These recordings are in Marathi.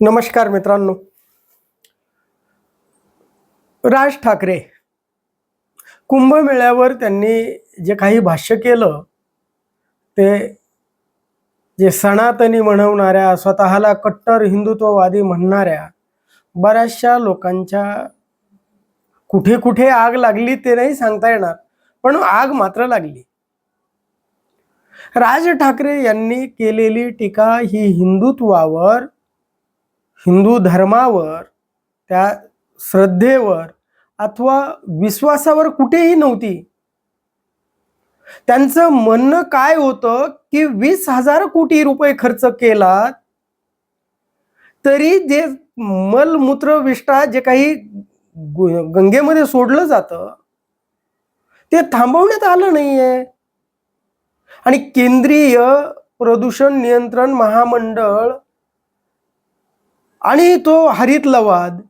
नमस्कार मित्रांनो. राज ठाकरे कुंभमेळ्यावर त्यांनी जे काही भाष्य केलं ते जे सनातनी म्हणवणाऱ्या स्वतःला कट्टर हिंदुत्ववादी म्हणणाऱ्या बऱ्याचशा लोकांच्या कुठे कुठे आग लागली ते नाही सांगता येणार पण आग मात्र लागली. राज ठाकरे यांनी केलेली टीका ही हिंदुत्वावर हिंदू धर्मावर त्या श्रद्धेवर अथवा विश्वासावर कुठेही नव्हती. त्यांचं म्हणणं काय होतं की वीस हजार कोटी रुपये खर्च केला तरी जे मलमूत्र विष्ठा जे काही गंगेमध्ये सोडलं जातं ते थांबवण्यात आलं नाहीये. आणि केंद्रीय प्रदूषण नियंत्रण महामंडळ आणि तो हरित लवाद.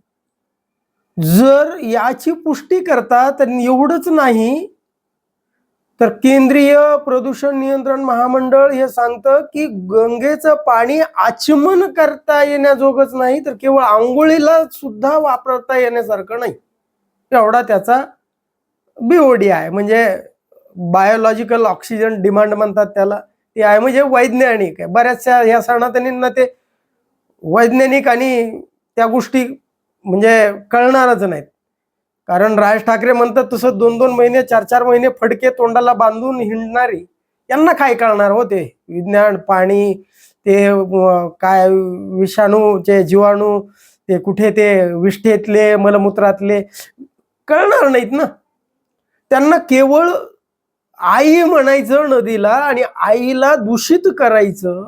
जर याची पुष्टी करता तर एवढंच नाही. तर केंद्रीय प्रदूषण नियंत्रण महामंडळ हे सांगतं की गंगेचं पाणी आचमन करता येण्याजोगच नाही तर केवळ आंघोळीला सुद्धा वापरता येण्यासारखं नाही. एवढा त्याचा बीओडी आहे. म्हणजे बायोलॉजिकल ऑक्सिजन डिमांड म्हणतात त्याला. ते आहे म्हणजे वैज्ञानिक आहे. बऱ्याचशा ह्या सनातनींना ते वैज्ञानिक आणि त्या गोष्टी म्हणजे कळणारच नाहीत. कारण राज ठाकरे म्हणतात तसं दोन दोन महिने चार चार महिने फडके तोंडाला बांधून हिंडणारी यांना काय कळणार होते विज्ञान पाणी ते काय विषाणूचे जीवाणू ते कुठे ते विष्ठेतले मलमूत्रातले कळणार नाहीत ना. त्यांना केवळ आई म्हणायचं नदीला आणि आईला दूषित करायचं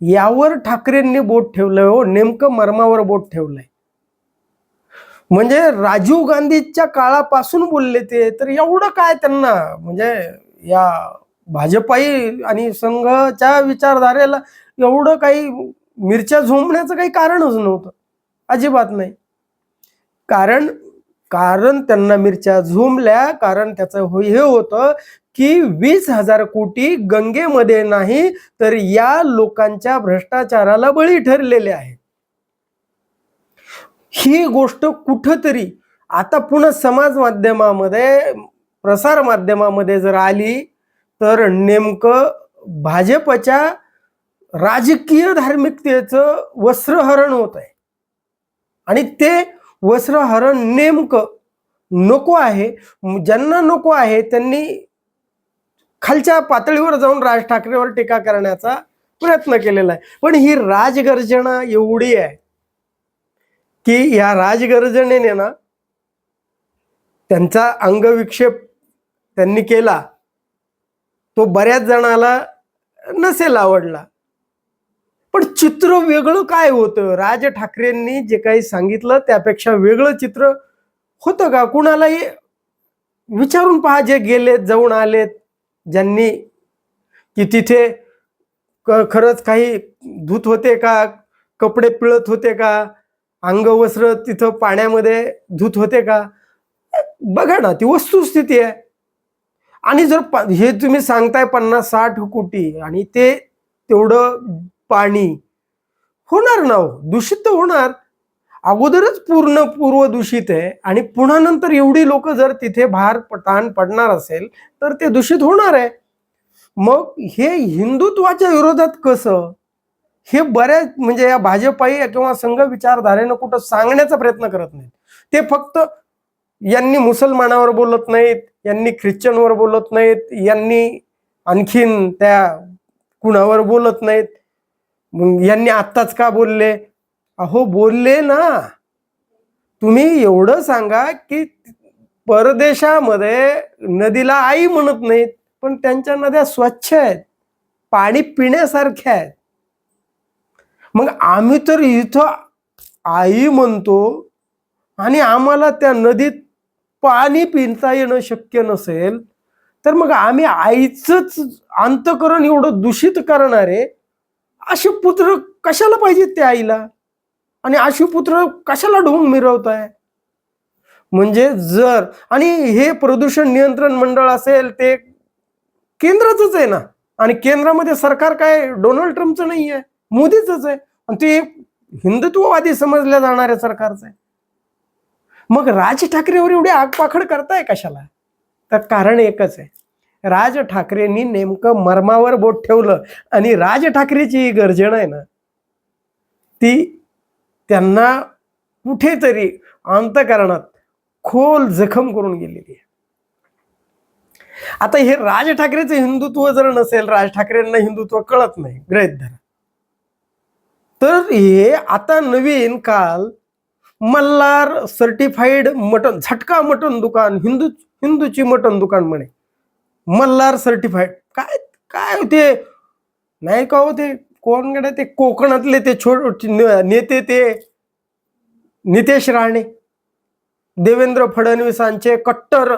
यावर ठाकरेंनी बोट ठेवलंय हो नेमकं मर्मावर बोट ठेवलंय. म्हणजे राजीव गांधीच्या काळापासून बोलले ते तर एवढं काय त्यांना? म्हणजे या भाजपाई आणि संघच्या विचारधारेला एवढं काही मिरच्या झोंबण्याचं काही कारणच नव्हतं. अजिबात नाही. कारण कारण त्यांना मिरच्या झोंबल्या कारण त्याचं हे होतं की वीस हजार कोटी गंगेमध्ये नाही तर या लोकांच्या भ्रष्टाचाराला बळी ठरलेले आहे. ही गोष्ट कुठंतरी आता पुन्हा समाज माध्यमामध्ये प्रसार माध्यमामध्ये जर आली तर नेमकं भाजपच्या राजकीय धार्मिकतेचं वस्त्रहरण होत आहे. आणि ते वस्त्रहरण नेमकं नको आहे ज्यांना नको आहे त्यांनी खालच्या पातळीवर जाऊन राज ठाकरेवर टीका करण्याचा प्रयत्न केलेला आहे. पण ही राजगर्जना एवढी आहे की या राजगर्जनेने ना त्यांचा अंगविक्षेप त्यांनी केला तो बऱ्याच जणाला नसेल आवडला. पण चित्र वेगळं काय होतं? राज ठाकरेंनी जे काही सांगितलं त्यापेक्षा वेगळं चित्र होतं का? कुणालाही विचारून पहा जे गेलेत जाऊन आलेत ज्यांनी की तिथे क- खरंच काही धूत होते का? कपडे पिळत होते का? अंगवस्त्र तिथं पाण्यामध्ये धूत होते का? बघा ना ती वस्तुस्थिती आहे. आणि जर प- हे तुम्ही सांगताय पन्नास साठ कोटी आणि ते तेवढं पाणी होणार ना हो? दूषित होणार. अगोदरच पूर्ण पूर्व दूषित आहे आणि पुन्हा नंतर एवढी लोक जर तिथे भार ताण पडणार असेल तर ते दूषित होणार आहे. मग हे हिंदुत्वाच्या विरोधात कसं? हे बऱ्याच म्हणजे या भाजपाई किंवा संघ विचारधारेनं कुठं सांगण्याचा प्रयत्न करत नाहीत. ते फक्त यांनी मुसलमानावर बोलत नाहीत यांनी ख्रिश्चनवर बोलत नाहीत यांनी आणखीन त्या कुणावर बोलत नाहीत? मग यांनी आत्ताच का बोलले? अहो बोलले ना. तुम्ही एवढं सांगा की परदेशामध्ये नदीला आई म्हणत नाहीत पण त्यांच्या नद्या स्वच्छ आहेत पाणी पिण्यासारख्या आहेत. मग आम्ही तर इथं आई म्हणतो आणि आम्हाला त्या नदीत पाणी पिता येणं शक्य नसेल तर मग आम्ही आईचंच अंतकरण एवढं दूषित करणारे असे पुत्र कशाला पाहिजेत त्या आईला? आणि अशी पुत्र कशाला ढोंग मिरवताय? म्हणजे जर आणि हे प्रदूषण नियंत्रण मंडळ असेल ते केंद्राचंच आहे ना? आणि केंद्रामध्ये सरकार काय डोनाल्ड ट्रम्पचं नाही आहे? मोदीच आहे? आणि ते हिंदुत्ववादी समजल्या जाणाऱ्या सरकारचं आहे. मग राज ठाकरेवर एवढी आगपाखड करताय कशाला? तर कारण एकच आहे. राज ठाकरेंनी नेमकं मर्मावर बोट ठेवलं आणि राज ठाकरेची ही आहे ना ती त्यांना कुठेतरी अंतकरणात खोल जखम करून गेलेली आहे. आता हे राज ठाकरेचं हिंदुत्व जर नसेल राज ठाकरेंना हिंदुत्व कळत नाही ग्रहित धरा. तर हे आता नवीन काल Malhar certified mutton jhatka mutton दुकान हिंदू हिंदूची मटन दुकान म्हणे. मल्हार सर्टिफाईड काय काय होते? नाही का होते कोण गड्या ते कोकणातले ते छोट नेते ते? नितेश राणे देवेंद्र फडणवीसांचे कट्टर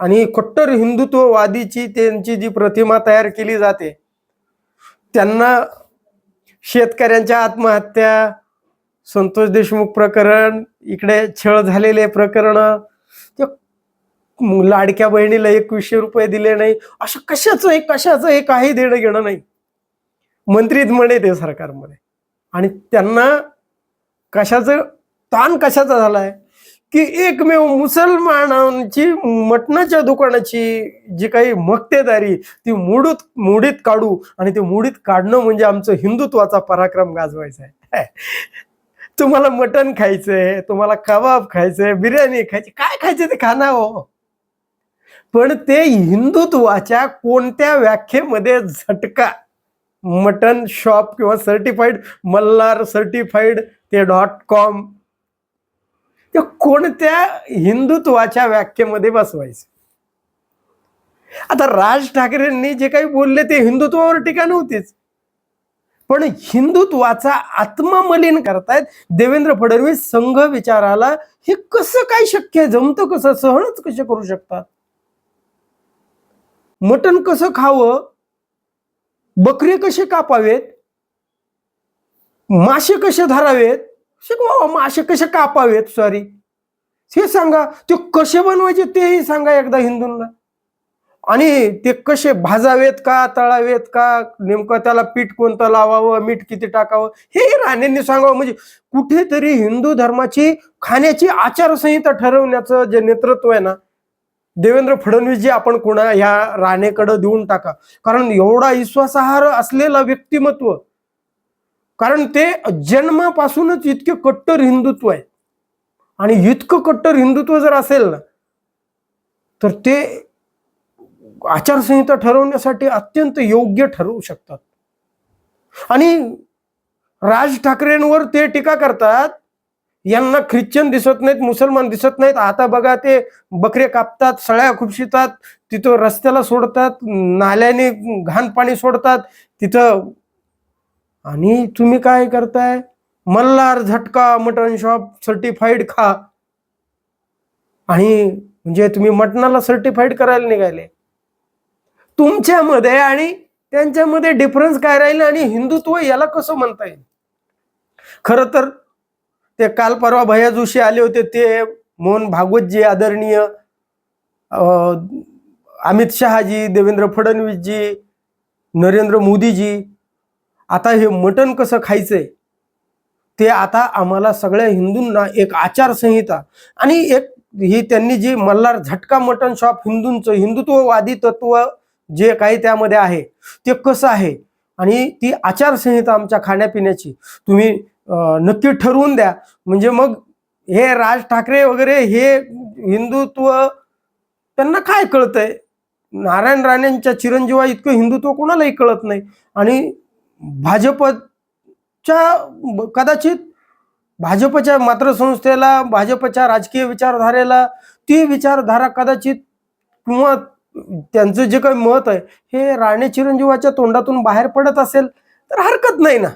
आणि कट्टर हिंदुत्ववादीची त्यांची जी प्रतिमा तयार केली जाते त्यांना शेतकऱ्यांच्या आत्महत्या संतोष देशमुख प्रकरण इकडे छळ झालेले प्रकरण ते लाडक्या बहिणीला एकवीसशे रुपये दिले नाही असं कशाचं एक कशाचं हे काही देणं घेणं नाही. मंत्रीच म्हणे ते सरकारमध्ये. आणि त्यांना कशाचं ताण कशाचा झालाय? की एकमेव मुसलमानांची मटणाच्या दुकानाची जी काही मक्तेदारी ती मुडूत मुडीत काढू आणि ते मुडीत काढणं म्हणजे आमचं हिंदुत्वाचा पराक्रम गाजवायचा आहे. तुम्हाला मटण खायचंय तुम्हाला कबाब खायचंय बिर्याणी खायची काय खायचं ते खाना हो. पण ते हिंदुत्वाच्या कोणत्या व्याख्येमध्ये झटका? मटन शॉप किंवा सर्टिफाईड मल्हार सर्टिफाईड ते डॉट कॉम ते कोणत्या हिंदुत्वाच्या व्याख्येमध्ये बसवायचं? आता राज ठाकरेंनी जे काही बोलले ते हिंदुत्वावर टीका नव्हतीच. पण हिंदुत्वाचा आत्ममलिन करतायत देवेंद्र फडणवीस संघ विचाराला हे कसं काय शक्य आहे? जमतं कसं? सहनच कसे करू शकतात? मटण कसं खावं? बकरी कसे कापावेत? मासे कसे धरावेत? शिकवा मासे कसे कापावेत? सॉरी हे सांगा ते कसे बनवायचे तेही सांगा एकदा हिंदूंना. आणि ते कसे भाजावेत का तळावेत का नेमकं त्याला पीठ कोणतं लावावं मीठ किती टाकावं हे राणेंनी सांगावं. म्हणजे कुठेतरी हिंदू धर्माची खाण्याची आचारसंहिता ठरवण्याचं जे नेतृत्व आहे ना देवेंद्र फडणवीस जी आपण कोणा ह्या राणेकडे देऊन टाका. कारण एवढा विश्वासार्ह असलेला व्यक्तिमत्व कारण ते जन्मापासूनच इतके कट्टर हिंदुत्व आहे. आणि इतकं कट्टर हिंदुत्व जर असेल ना तर ते आचारसंहिता ठरवण्यासाठी अत्यंत योग्य ठरवू शकतात. आणि राज ठाकरेंवर ते टीका करतात यांना ख्रिश्चन दिसत नाहीत मुसलमान दिसत नाहीत. आता बघा ते बकरे कापतात सळ्या खुपशितात तिथं रस्त्याला सोडतात नाल्याने घाण पाणी सोडतात तिथं. आणि तुम्ही काय करताय? मल्हार झटका मटन शॉप सर्टिफाईड खा. आणि म्हणजे तुम्ही मटणाला सर्टिफाईड करायला निघाले. तुमच्यामध्ये आणि त्यांच्यामध्ये डिफरन्स काय राहील आणि हिंदुत्व याला कसं म्हणता येईल? खरं तर ते काल परवा भैया जोशी आले होते ते मोहन भागवतजी आदरणीय अमित शहाजी देवेंद्र फडणवीसजी नरेंद्र मोदीजी आता हे मटण कसं खायचंय? ते आता आम्हाला सगळ्या हिंदूंना एक आचारसंहिता आणि एक ही त्यांनी जी मल्हार झटका मटण शॉप हिंदूंचं हिंदुत्ववादी तत्व जे काही त्यामध्ये आहे ते कसं आहे? आणि ती आचारसंहिता आमच्या खाण्यापिण्याची. तुम्ही नक्की ठरवून द्या. म्हणजे मग हे राज ठाकरे वगैरे हे हिंदुत्व त्यांना काय कळतंय? नारायण राणेंच्या चिरंजीवा इतकं हिंदुत्व कोणालाही कळत नाही. आणि भाजपच्या कदाचित भाजपच्या मातृसंस्थेला भाजपच्या राजकीय विचारधारेला ती विचारधारा कदाचित किंवा त्यांचं जे काही मत आहे हे राणे चिरंजीवाच्या तोंडातून बाहेर पडत असेल तर हरकत नाही ना.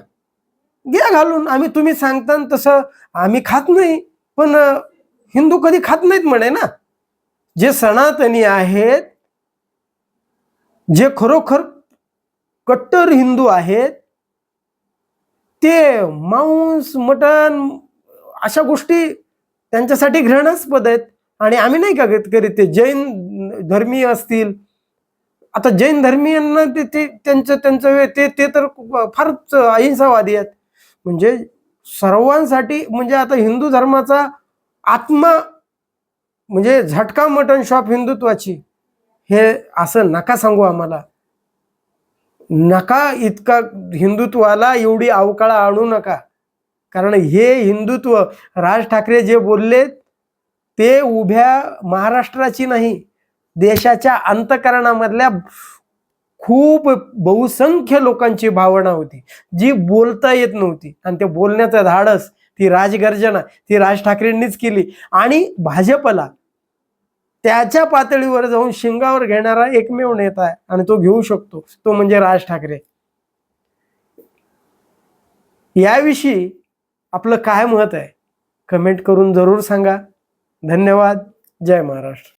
घ्या घालून. आम्ही तुम्ही सांगता तसं आम्ही खात नाही. पण हिंदू कधी खात नाहीत म्हणे ना. जे सनातनी आहेत जे खरोखर कट्टर हिंदू आहेत ते मांस मटण अशा गोष्टी त्यांच्यासाठी घृणास्पद आहेत. आणि आम्ही नाही का करीत ते जैन धर्मीय असतील. आता जैन धर्मीयांना ते त्यांचं त्यांचं ते ते तर फारच अहिंसावादी आहेत. म्हणजे सर्वांसाठी म्हणजे आता हिंदू धर्माचा आत्मा म्हणजे झटका मटन शॉप हिंदुत्वाची हे असं नका सांगू आम्हाला. नका इतका हिंदुत्वाला एवढी अवकाळा आणू नका. कारण हे हिंदुत्व राज ठाकरे जे बोलले ते उभ्या महाराष्ट्राची नाही देशाच्या अंतकरणामधल्या खूप बहुसंख्य लोकांची भावना होती. जी बोलता येत नव्हती. आणि ते बोलण्याचं धाडस ती राजगर्जना ती राज ठाकरेंनीच केली. आणि भाजपला त्याच्या पातळीवर जाऊन शिंगावर घेणारा एकमेव नेता आहे आणि तो घेऊ शकतो तो म्हणजे राज ठाकरे. याविषयी आपलं काय मत आहे? कमेंट करून जरूर सांगा. धन्यवाद. जय महाराष्ट्र.